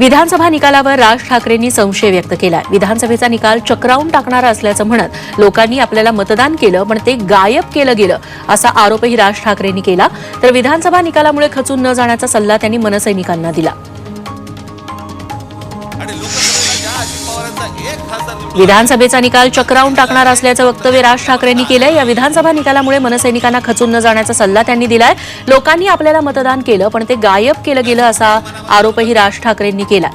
विधानसभा निकालावर राज ठाकरेंनी संशय व्यक्त केलाय. विधानसभेचा निकाल चक्रावून टाकणारा असल्याचं म्हणत लोकांनी आपल्याला मतदान केलं पण ते गायब केलं गेलं असा आरोपही राज ठाकरेंनी केला. तर विधानसभा निकालामुळे खचून न जाण्याचा सल्ला त्यांनी मनसैनिकांना दिला. विधानसभेचा निकाल चक्रावून टाकणार असल्याचं वक्तव्य राज ठाकरेंनी केलंय. या विधानसभा निकालामुळे मनसैनिकांना खचून न जाण्याचा सल्ला त्यांनी दिलाय. लोकांनी आपल्याला मतदान केलं पण ते गायब केलं गेलं असा आरोपही राज ठाकरेंनी केला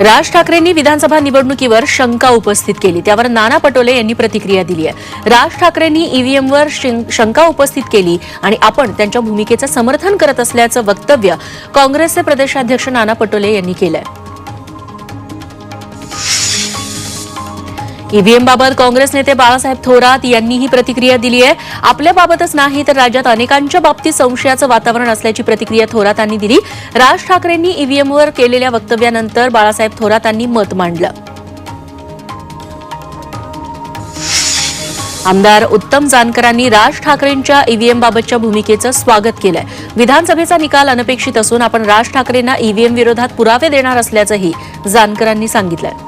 राज ठाकरेंनी विधानसभा निवडणुकीवर शंका उपस्थित केली. त्यावर नाना पटोले यांनी प्रतिक्रिया दिली आहे. राज ठाकरेंनी ईव्हीएमवर शंका उपस्थित केली आणि आपण त्यांच्या भूमिकेचं समर्थन करत असल्याचं वक्तव्य काँग्रेसचे प्रदेशाध्यक्ष नाना पटोले यांनी केलंय. आहे ईव्हीएमबाबत काँग्रेस नेते बाळासाहेब थोरात यांनीही प्रतिक्रिया दिली आहे. आपल्या बाबतच नाही तर राज्यात अनेकांच्या बाबतीत संशयाचं वातावरण असल्याची प्रतिक्रिया थोरातांनी दिली. राज ठाकरेंनी ईव्हीएमवर केलेल्या वक्तव्यानंतर बाळासाहेब थोरातांनी मत मांडलं. आमदार उत्तम जानकरांनी राज ठाकरेंच्या ईव्हीएमबाबतच्या भूमिकेचं स्वागत केलंय. विधानसभेचा निकाल अनपेक्षित असून आपण राज ठाकरेंना ईव्हीएम विरोधात पुरावे देणार असल्याचंही जानकरांनी सांगितलंय.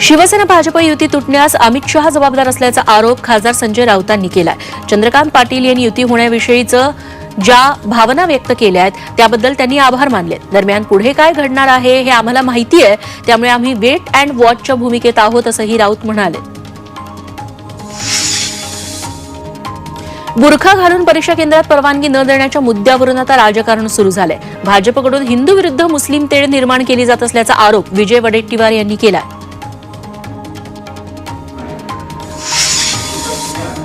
शिवसेना भाजप युती तुटण्यास अमित शहा जबाबदार असल्याचा आरोप खासदार संजय राऊतांनी केलाय. चंद्रकांत पाटील यांनी युती होण्याविषयीचं ज्या भावना व्यक्त केल्या आहेत त्याबद्दल त्यांनी आभार मानले दरम्यान पुढे काय घडणार आहे हे आम्हाला माहिती आहे त्यामुळे आम्ही वेट अँड वॉचच्या भूमिकेत आहोत असंही राऊत म्हणाले. बुरखा घालून परीक्षा केंद्रात परवानगी न देण्याच्या मुद्द्यावरून आता राजकारण सुरू झालंय. भाजपकडून हिंदू विरुद्ध मुस्लिम तेढ निर्माण केली जात असल्याचा आरोप विजय वडेट्टीवार यांनी केला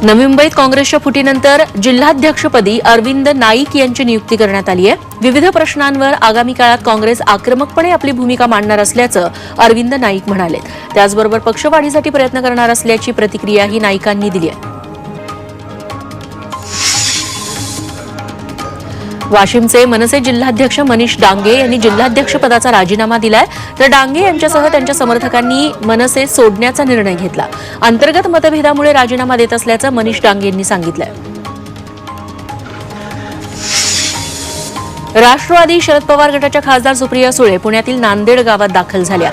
नवी मुंबईत काँग्रेसच्या फुटीनंतर जिल्हाध्यक्षपदी अरविंद नाईक यांची नियुक्ती करण्यात आली आहे. विविध प्रश्नांवर आगामी काळात काँग्रेस आक्रमकपणे आपली भूमिका मांडणार असल्याचं अरविंद नाईक म्हणाले त्याचबरोबर पक्षवाढीसाठी प्रयत्न करणार असल्याची प्रतिक्रियाही नाईकांनी दिली आहे. वाशिमचे मनसे जिल्हाध्यक्ष मनीष डांगे यांनी जिल्हाध्यक्ष पदाचा राजीनामा दिलाय. तर डांगे यांच्यासह त्यांच्या समर्थकांनी मनसे सोडण्याचा निर्णय घेतला. अंतर्गत मतभेदामुळे राजीनामा देत असल्याचं मनीष डांगे यांनी सांगितलंय. राष्ट्रवादी शरद पवार गटाच्या खासदार सुप्रिया सुळे पुण्यातील नांदेड गावात दाखल झाल्या.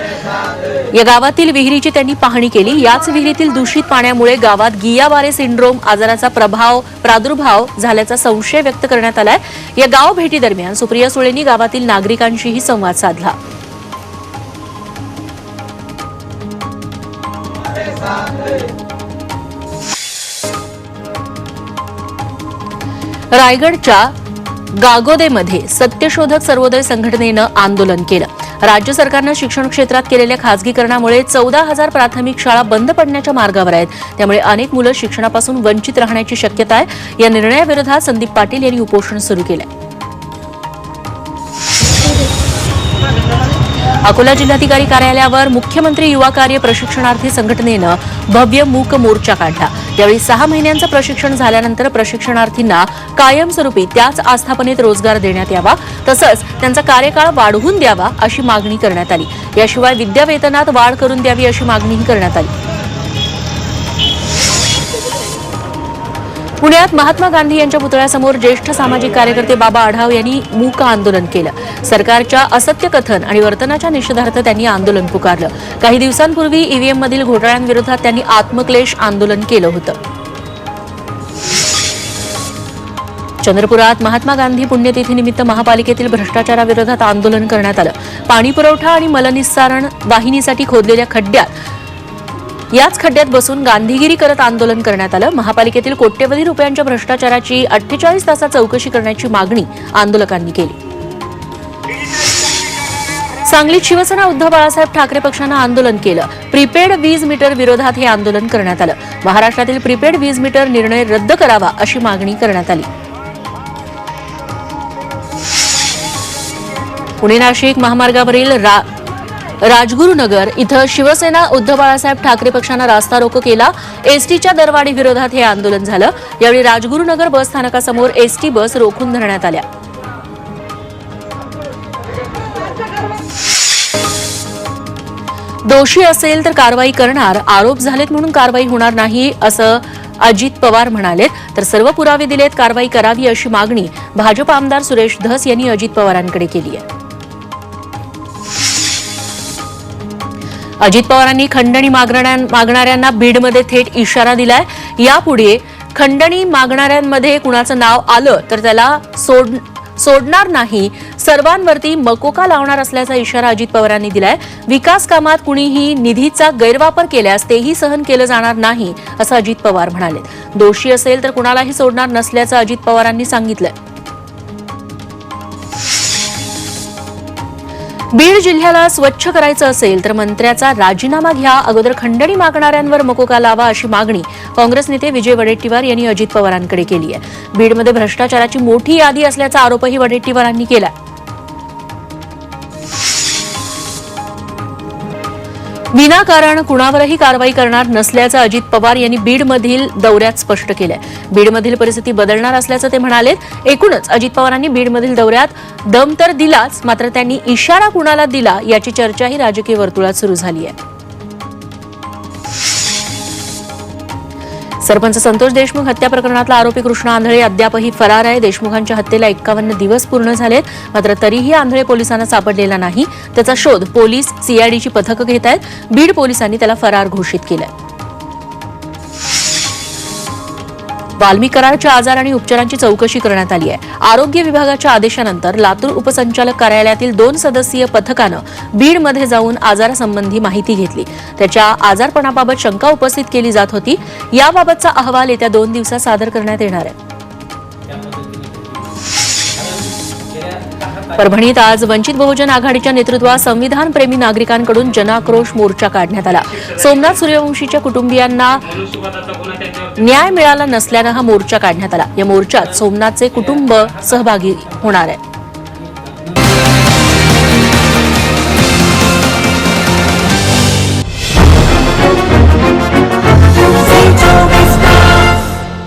या गावातील विहिरीची त्यांनी पाहणी केली. याच विहिरीतील दूषित पाण्यामुळे गावात गियाबारे सिंड्रोम आजाराचा प्रभाव प्रादुर्भाव झाल्याचा संशय व्यक्त करण्यात आलाय. या गाव भेटीदरम्यान सुप्रिया सुळेंनी गावातील नागरिकांशीही संवाद साधला. रायगडच्या गागोदेमध्ये सत्यशोधक सर्वोदय संघटनेनं आंदोलन केलं. राज्य सरकारनं शिक्षण क्षेत्रात केलेल्या खासगीकरणामुळे चौदा हजार प्राथमिक शाळा बंद पडण्याच्या मार्गावर आहेत. त्यामुळे अनेक मुलं शिक्षणापासून वंचित राहण्याची शक्यता आहे. या निर्णयाविरोधात संदीप पाटील यांनी उपोषण सुरू केलंय. अकोला जिल्हाधिकारी कार्यालयावर मुख्यमंत्री युवा कार्य प्रशिक्षणार्थी संघटनेनं भव्य मूक मोर्चा काढला. यावेळी सहा महिन्यांचं प्रशिक्षण झाल्यानंतर प्रशिक्षणार्थींना कायमस्वरूपी त्याच आस्थापनेत रोजगार देण्यात यावा तसंच त्यांचा कार्यकाळ वाढवून द्यावा अशी मागणी करण्यात आली. याशिवाय विद्यावेतनात वाढ करून द्यावी अशी मागणीही करण्यात आली. पुण्यात महात्मा गांधी यांच्या पुतळ्यासमोर ज्येष्ठ सामाजिक कार्यकर्ते बाबा आढाव यांनी मूक आंदोलन केलं. सरकारच्या असत्य कथन आणि वर्तनाच्या निषेधार्थ त्यांनी आंदोलन पुकारलं. काही दिवसांपूर्वी ईव्हीएम मधील घोटाळ्यांविरोधात त्यांनी आत्मक्लेश आंदोलन केलं होतं. चंद्रपुरात महात्मा गांधी पुण्यतिथीनिमित्त महापालिकेतील भ्रष्टाचाराविरोधात आंदोलन करण्यात आलं. पाणीपुरवठा आणि मलनिस्सारण वाहिनीसाठी खोदलेल्या खड्ड्यात याच खड्ड्यात बसून गांधीगिरी करत आंदोलन करण्यात आलं. महापालिकेतील कोट्यवधी रुपयांच्या भ्रष्टाचाराची अठ्ठेचाळीस तासात चौकशी करण्याची मागणी आंदोलकांनी केली. सांगलीत शिवसेना उद्धव बाळासाहेब ठाकरे पक्षानं आंदोलन केलं. प्रीपेड वीज मीटर विरोधात हे आंदोलन करण्यात आलं. महाराष्ट्रातील प्रीपेड वीज मीटर निर्णय रद्द करावा अशी मागणी करण्यात आली. पुणे नाशिक महामार्गावरील रा राजगुरुनगर इथं शिवसेना उद्धव बाळासाहेब ठाकरे पक्षानं रास्ता रोको केला. एसटीच्या दरवाढी विरोधात हे आंदोलन झालं. यावेळी राजगुरुनगर बस स्थानकासमोर एसटी बस रोखून धरण्यात आल्या. दोषी असेल तर कारवाई करणार. आरोप झालेत म्हणून कारवाई होणार नाही असं अजित पवार म्हणाले तर सर्व पुरावे दिलेत कारवाई करावी अशी मागणी भाजप आमदार सुरेश धस यांनी अजित पवारांकडे केली आहे. अजित पवारांनी खंडणी मागणाऱ्यांना बीडमध्ये थेट इशारा दिलाय. यापुढे खंडणी मागणाऱ्यांमध्ये कुणाचं नाव आलं तर त्याला सोड सोडणार नाही. सर्वांवरती मकोका लावणार असल्याचा इशारा अजित पवारांनी दिलाय. विकास कामात कुणीही निधीचा गैरवापर केल्यास तेही सहन केलं जाणार नाही असं अजित पवार म्हणाले दोषी असेल तर कुणालाही सोडणार नसल्याचं अजित पवारांनी सांगितलंय. बीड जिल्ह्याला स्वच्छ करायचं असेल तर मंत्र्याचा राजीनामा घ्या. अगोदर खंडणी मागणाऱ्यांवर मकोका लावा अशी मागणी काँग्रेस नेते विजय वडेट्टीवार यांनी अजित पवारांकडे केली आहे. बीडमध्ये भ्रष्टाचाराची मोठी यादी असल्याचा आरोपही वडेट्टीवारांनी केला विनाकारण कुणावरही कारवाई करणार नसल्याचं अजित पवार यांनी बीडमधील दौऱ्यात स्पष्ट केलंय. बीडमधील परिस्थिती बदलणार असल्याचं ते म्हणाले एकूणच अजित पवारांनी बीडमधील दौऱ्यात दम तर दिलाच मात्र त्यांनी इशारा कुणाला दिला याची चर्चाही राजकीय वर्तुळात सुरू झाली आहे सरपंच संतोष देशमुख हत्या प्रकरणातला आरोपी कृष्णा आंधळे अद्यापही फरार आहे. देशमुखांच्या हत्येला एक्कावन्न दिवस पूर्ण झालेत. मात्र तरीही आंधळे पोलिसांना सापडलेला नाही. त्याचा शोध पोलीस सीआयडीची पथकं घेत आहेत बीड पोलिसांनी त्याला फरार घोषित केलंय. वाल्मीकराळच्या आजार आणि उपचारांची चौकशी करण्यात आली आहे. आरोग्य विभागाच्या आदेशानंतर लातूर उपसंचालक कार्यालयातील दोन सदस्यीय पथकानं बीडमध्ये जाऊन आजारासंबंधी माहिती घेतली. त्याच्या आजारपणाबाबत शंका उपस्थित केली जात होती. याबाबतचा अहवाल येत्या दोन दिवसात सादर करण्यात येणार आहे. परभणीत आज वंचित बहुजन आघाडीच्या नेतृत्वात संविधानप्रेमी नागरिकांकडून जनाक्रोश मोर्चा काढण्यात आला. सोमनाथ सूर्यवंशीच्या कुटुंबियांना न्याय मिळाला नसल्यानं हा मोर्चा काढण्यात आला. या मोर्चात सोमनाथचे कुटुंब सहभागी होणार आहे.